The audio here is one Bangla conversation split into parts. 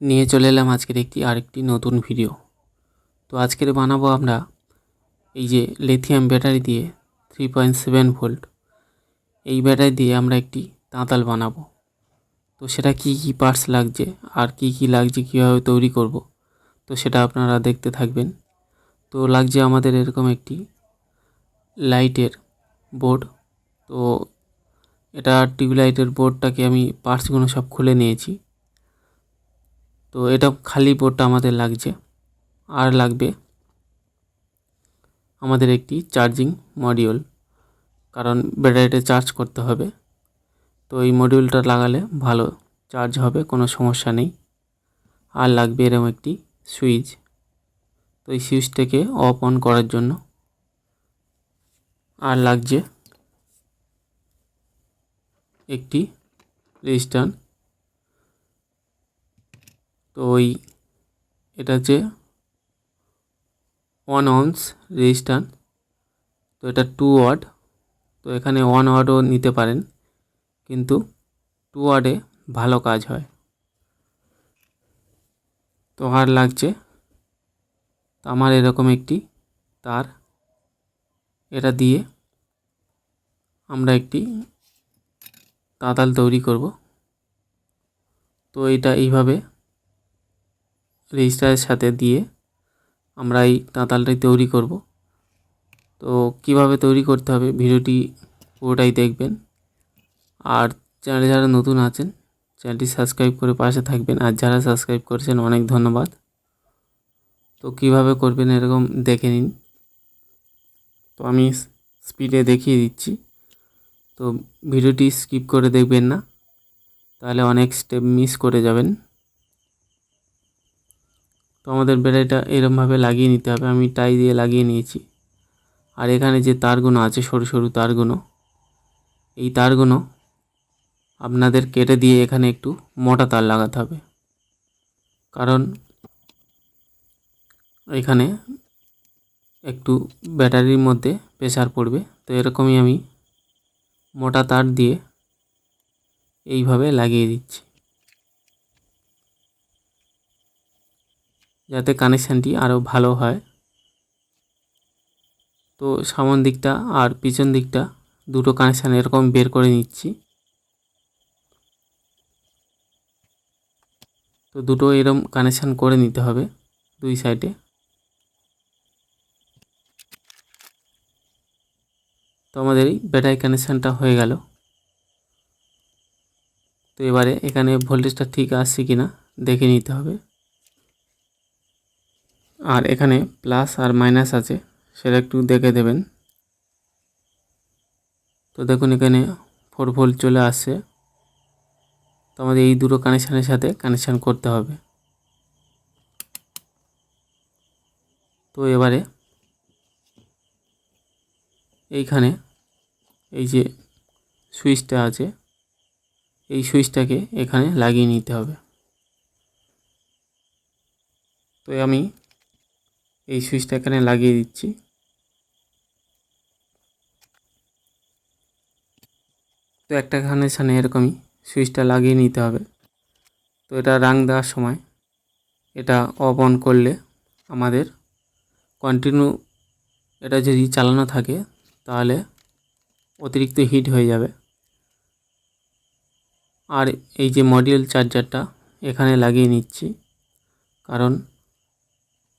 নিয়ে চলে এলাম আজকের একটি, আরেকটি নতুন ভিডিও তো আজকের বানাবো আমরা এই যে লিথিয়াম ব্যাটারি দিয়ে থ্রি পয়েন্ট সেভেন ভোল্ট এই ব্যাটারি দিয়ে আমরা একটি তাঁতাল বানাবো। তো সেটা কি কি পার্টস লাগছে, আর কি কি লাগছে, কীভাবে তৈরি করব, তো সেটা আপনারা দেখতে থাকবেন। তো লাগছে আমাদের এরকম একটি লাইটের বোর্ড তো এটা টিউবলাইটের বোর্ডটাকে আমি পার্টসগুলো সব খুলে নিয়েছি। তো এটা খালি বোর্ডটা আমাদের লাগছে। আর লাগবে আমাদের একটি চার্জিং মডিউল, কারণ ব্যাটারিটা চার্জ করতে হবে। তো এই মডিউলটা লাগালে ভালো চার্জ হবে, কোনো সমস্যা নেই। আর লাগবে এরকম একটি সুইচ। তো এই সুইচটাকে অফ অন করার জন্য আর লাগছে একটি রেজিস্টার তো ওই এটা হচ্ছে ওয়ান অনস রেজিস্টার তো এটা টু ওয়াট তো এখানে ওয়ান ওয়াটও নিতে পারেন, কিন্তু টু ওয়াটে ভালো কাজ হয়। তো আর লাগছে, তো আমার এরকম একটি তার, এটা দিয়ে আমরা একটি তাঁতাল তৈরি করব। তো এটা এইভাবে রেজিস্টারের সাথে দিয়ে আমরা এই তাঁতালটাই তৈরি করব। তো কীভাবে তৈরি করতে হবে ভিডিওটি পুরোটাই দেখবেন। আর চ্যানেলে যারা নতুন আছেন, চ্যানেলটি সাবস্ক্রাইব করে পাশে থাকবেন। আর যারা সাবস্ক্রাইব করেছেন, অনেক ধন্যবাদ। তো কীভাবে করবেন এরকম দেখে নিন। তো আমি স্পিডে দেখিয়ে দিচ্ছি। তো ভিডিওটি স্কিপ করে দেখবেন না, তাহলে অনেক স্টেপ মিস করে যাবেন। তো আমাদের ব্যাটারিটা এরমভাবে লাগিয়ে নিতে হবে। আমি টাই দিয়ে লাগিয়ে নিয়েছি। আর এখানে যে তারগুলো আছে, সরু সরু তারগুলো এই তারগুলো আপনাদের কেটে দিয়ে এখানে একটু মোটা তার লাগাতে হবে। কারণ এখানে একটু ব্যাটারির মধ্যে প্রেশার পড়বে। তো এরকমই আমি মোটা তার দিয়ে এইভাবে লাগিয়ে দিচ্ছি। যাতে কানেকশানটি আরও ভালো হয়। তো সামন দিকটা আর পিছন দিকটা দুটো কানেকশান এরকম বের করে নিচ্ছি। তো দুটো এরকম কানেকশান করে নিতে হবে দুই সাইডে তো আমাদের এই ব্যাটারি কানেকশানটা হয়ে গেল। তো এবারে এখানে ভোল্টেজটা ঠিক আসছে কি না দেখে নিতে হবে। আর এখানে প্লাস আর মাইনাস আছে, সেটা একটু দেখে দেবেন। তো দেখুন এখানে ফোর ভোল্ট চলে আসছে। তো আমাদের এই দুটো কানেকশানের সাথে কানেকশান করতে হবে। তো এবারে এইখানে এই যে সুইচটা আছে, এই সুইচটাকে এখানে লাগিয়ে নিতে হবে। তো আমি এই সুইচটা এখানে লাগিয়ে দিচ্ছি। তো একটা কানেকশানে এরকমই সুইচটা লাগিয়ে নিতে হবে। তো এটা রাং দেওয়ার সময় এটা অফ অন করলে আমাদের কন্টিনিউ এটা যদি চালানো থাকে তাহলে অতিরিক্ত হিট হয়ে যাবে। আর এই যে মডিউল চার্জারটা এখানে লাগিয়ে নিচ্ছি। কারণ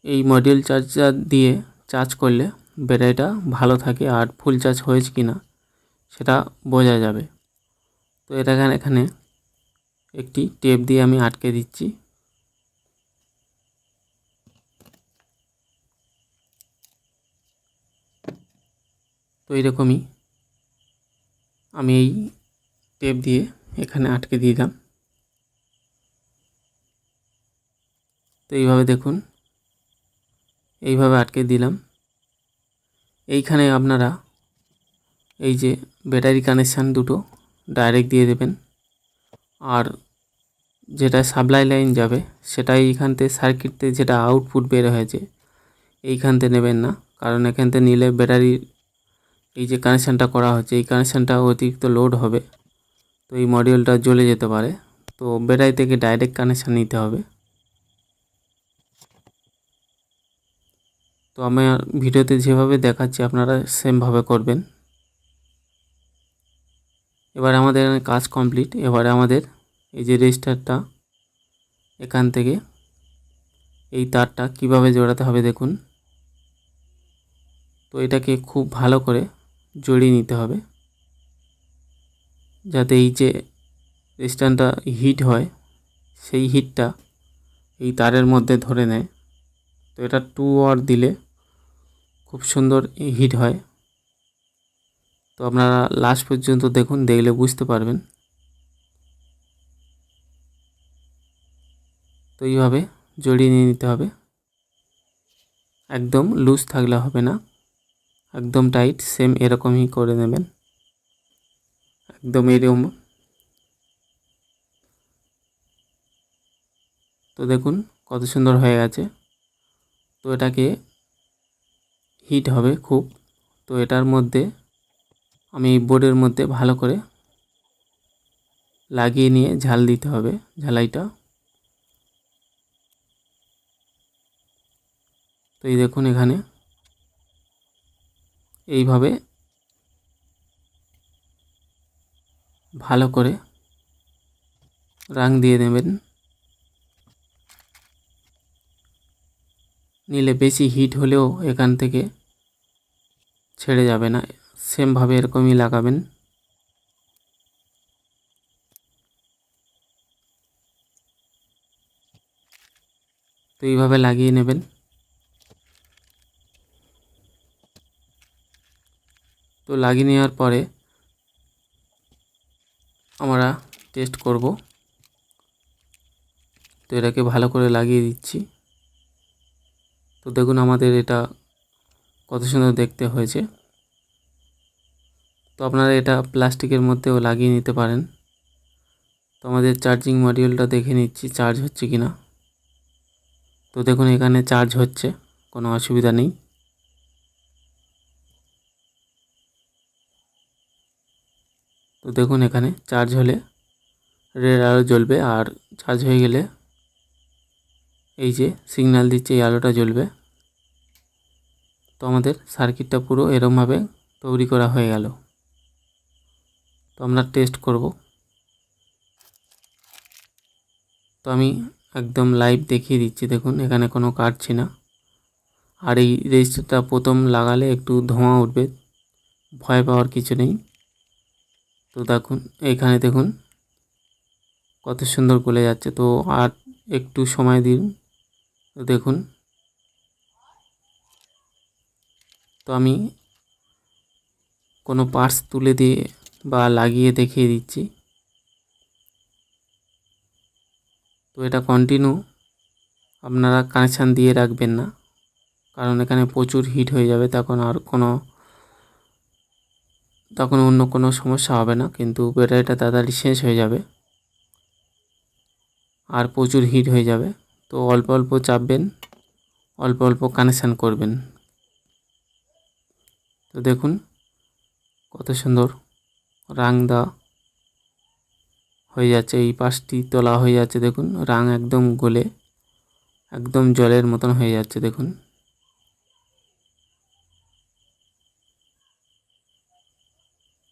এই মডিউল চার্জার দিয়ে চার্জ করলে ব্যাটারিটা ভালো থাকে আর ফুল চার্জ হয়েছে কি না সেটা বোঝা যাবে। তো এটা এখানে একটি টেপ দিয়ে আমি আটকে দিচ্ছি। তো এরকমই আমি এই টেপ দিয়ে এখানে আটকে দিলাম। তো এইভাবে দেখুন এইভাবে আটকে দিলাম। এইখানে আপনারা এই যে ব্যাটারি কানেকশান দুটো ডাইরেক্ট দিয়ে দেবেন। আর যেটা সাপ্লাই লাইন যাবে, সেটাই এইখান থেকে সার্কিটতে যেটা আউটপুট বের হয়েছে এইখানতে নেবেন না। কারণ এখানতে নিলে ব্যাটারির এই যে কানেকশানটা করা হচ্ছে, এই কানেকশানটা অতিরিক্ত লোড হবে। তো এই মডিউলটা জ্বলে যেতে পারে। তো ব্যাটারি থেকে ডাইরেক্ট কানেকশান নিতে হবে। আমি ভিডিওতে যেভাবে দেখাচ্ছি, আপনারা সেমভাবে করবেন। এবার আমাদের কাজ কমপ্লিট। এবারে আমাদের এই যে রেজিস্টারটা, এখান থেকে এই তারটা কীভাবে জোড়াতে হবে দেখুন। তো এটাকে খুব ভালো করে জড়িয়ে নিতে হবে, যাতে এই যে রেজিস্ট্যান্টটা হিট হয়, সেই হিটটা এই তারের মধ্যে ধরে নেয়। তো এটা টু ওয়ার দিলে খুব সুন্দর হিট হয়। তো আপনারা লাস্ট পর্যন্ত দেখুন, দেখলে বুঝতে পারবেন। তো এইভাবে জড়িয়ে নিয়ে নিতে হবে। একদম লুজ থাকলে হবে না। একদম টাইট সেম এরকমই করে নেবেন। একদম এরকম। তো দেখুন কত সুন্দর হয়ে গেছে। তো এটাকে হিট হবে খুব। তো এটার মধ্যে আমি বোর্ডের মধ্যে ভালো করে লাগিয়ে নিয়ে ঝাল দিতে হবে ঝালাইটা। তো এই দেখুন এখানে এইভাবে ভালো করে রাং দিয়ে নেবেন। নিলে বেশি হিট হলেও এখান থেকে ছেড়ে যাবে না। সেমভাবে এরকমই লাগাবেন। তো এইভাবে লাগিয়ে নেবেন। তো লাগিয়ে নেওয়ার পরে আমরা টেস্ট করব। তো এটাকে ভালো করে লাগিয়ে দিচ্ছি। তো দেখুন আমাদের এটা কত সুন্দর দেখতে হয়েছে। তো আপনারা এটা প্লাস্টিকের মধ্যেও লাগিয়ে নিতে পারেন। তো আমাদের চার্জিং মডিউলটা দেখে নিচ্ছি, চার্জ হচ্ছে কি না তো দেখুন এখানে চার্জ হচ্ছে, কোনো অসুবিধা নেই। তো দেখুন এখানে চার্জ হলে রেড আলো জ্বলবে আর চার্জ হয়ে গেলে এই যে সিগন্যাল দিচ্ছে, এই আলোটা জ্বলবে। তো আমাদের সার্কিটটা পুরো এরমভাবে তৈরি করা হয়ে গেল। তো আমরা টেস্ট করব। তো আমি একদম লাইভ দেখিয়ে দিচ্ছি, দেখুন, এখানে কোনো কাটছি না। আর এই রেজিস্টারটা প্রথম লাগালে একটু ধোঁয়া উঠবে, ভয় পাওয়ার কিছু নেই। তো দেখুন, এখানে দেখুন, কত সুন্দর গলে যাচ্ছে। তো আর একটু সময় দিন। দেখুন। তো আমি কোনো পার্টস তুলে দিয়ে বা লাগিয়ে দেখিয়ে দিচ্ছি। তো এটা কন্টিনিউ আপনারা কানেকশান দিয়ে রাখবেন না, কারণ এখানে প্রচুর হিট হয়ে যাবে, তখন আর কোনো, তখন অন্য কোনো সমস্যা হবে না, কিন্তু ব্যাটারিটা তাড়াতাড়ি শেষ হয়ে যাবে, আর প্রচুর হিট হয়ে যাবে। তো অল্প অল্প চাপবেন, অল্প অল্প কানেকশান করবেন। তো দেখুন কত সুন্দর রাং দা হয়ে যাচ্ছে, এই পাশটি তোলা হয়ে যাচ্ছে, দেখুন রাং একদম গলে, একদম জলের মতন হয়ে যাচ্ছে, দেখুন।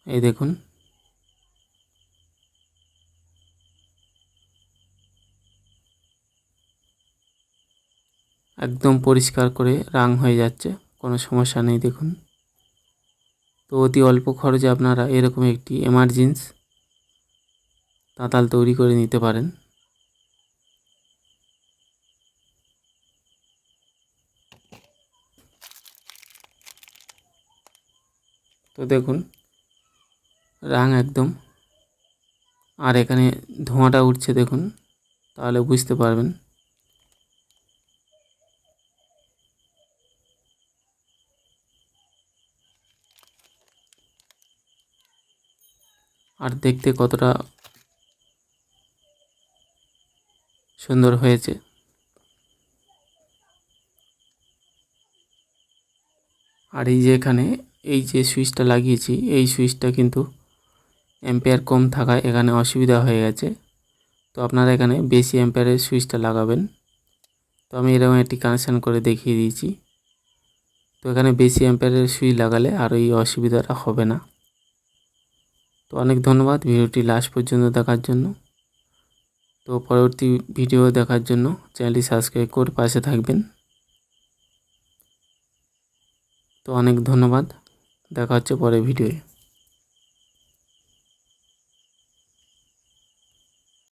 এই দেখুন একদম পরিষ্কার করে রাং হয়ে যাচ্ছে, কোনো সমস্যা নেই, দেখুন। তো অতি অল্প খরচে আপনারা এরকম একটি এমার্জেন্স তাঁতাল তৈরি করে নিতে পারেন। তো দেখুন রাং একদম, আর এখানে ধোঁয়াটা উঠছে, দেখুন, তাহলে বুঝতে পারবেন। আর দেখতে কতটা সুন্দর হয়েছে। আর এই যে এখানে, এই যে সুইচটা লাগিয়েছি, এই সুইচটা কিন্তু অ্যাম্পেয়ার কম থাকায় এখানে অসুবিধা হয়ে গেছে। তো আপনারা এখানে বেশি অ্যাম্পেয়ারের সুইচটা লাগাবেন। তো আমি এরকম একটি কানেকশান করে দেখিয়ে দিয়েছি। তো এখানে বেশি অ্যাম্পিয়ারের সুইচ লাগালে আর এই অসুবিধাটা হবে না। তো অনেক ধন্যবাদ ভিডিওটি লাস্ট পর্যন্ত দেখার জন্য। তো পরবর্তী ভিডিও দেখার জন্য চ্যানেলটি সাবস্ক্রাইব করে পাশে থাকবেন। তো অনেক ধন্যবাদ। দেখা হচ্ছে পরের ভিডিওয়ে।